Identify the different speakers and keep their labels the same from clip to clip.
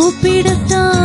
Speaker 1: கூப்பிடத்தான்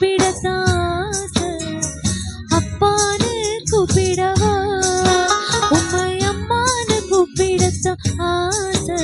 Speaker 1: கூப்பிடத்தாக அப்பான்னு கூப்பிடவா? உம்மை அம்மான்னு கூப்பிடத்தான் ஆசை.